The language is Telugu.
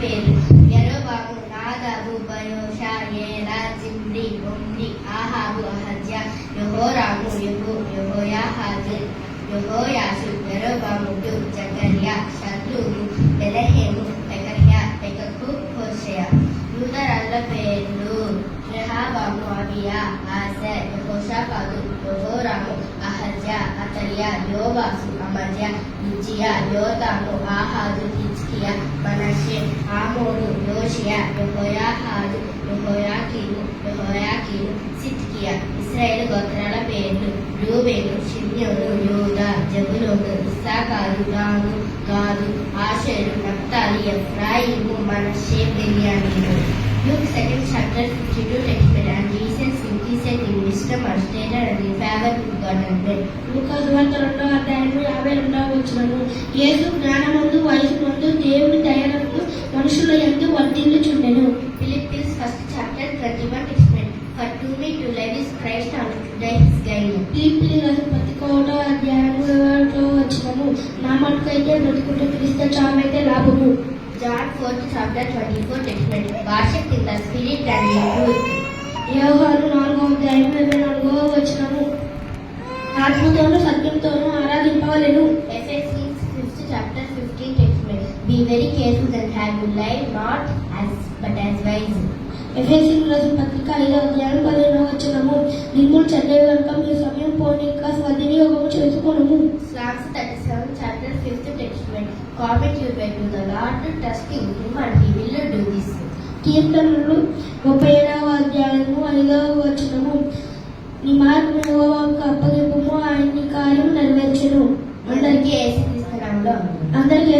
పేర్లు యరోబాము నాదాబు బయోషా ఏలా జిమ్రి ఒమ్రి ఆహాబు అహజ్య యహోరాము యహో యహోయాహాజు యహోయాసు యరోబాముడు జకర్యా షల్లూము బెలహేము పెకర్యా పెకకు హోషయ యూదరాళ్ళ పేర్లు రెహాబాము అబియా ఆస యహోషాపాదు యహోరాము అహజ్య అతల్య యోబాసు అమర్య ఇజ్జియా యోతాము ఆహాజు హిజ్కియా మనషే ఆమోను యోషియా యెహోయాహాజు యెహోయాకీను యెహోయాకీను సిద్కియా ఇశ్రాయేలు గోత్రాల పేర్లు రూబేను షిమ్యోను యూదా జబులోను ఇస్సాకారు దాను గాదు ఆషేరు నప్తాలి ఎఫ్రాయిము మనషే బెన్యామీను Luke second chapter 52 text read, and Jesus increased in wisdom and stature and in favor with God and men. లూకాసు వార్త రెండవ అధ్యాయము యాభై రెండవ వచనము యేసు జ్ఞానమందు వయసునందు దేవుని దయనందు chapter 21 text read, For to me to live is Christ and to die is gain. ఫిలిప్పీయుల రాసిన పత్రిక ఒకటో అధ్యాయము ఒకటో వచనము నా మటుకైతే బ్రతుకుంటే క్రీస్తు చావైతే లాభము John 4th chapter 24 text read, Worship in the spirit and in truth. యోహాను నాలుగో అధ్యాయం ఇరవై నాలుగో వచనము ఆత్మతోనూ సత్యంతోనూ ఆరాధింపవలెను 5th chapter 15 text read, Be very careful that have you life not as but as wise. ఎఫ్ఎస్సీలు రాసిన పత్రిక ఐదో అధ్యాయం పదిహేనవ వచనము. మిమ్మల్ని చదివే కనుక మీ సమయం పోనీక సద్వినియోగము చేసుకొనుము. Psalms 37 chapter 5th text read, Commit your way to the Lord, trusting Him and He will do this. కీర్తనలు ముప్పై ఏడవ అధ్యాయము ఐదవ వచనము. నీ మార్గం యెహోవాకు అప్పగింపుము ఆయన కార్యం నెరవేర్చెను. అందరికీ అందరికీ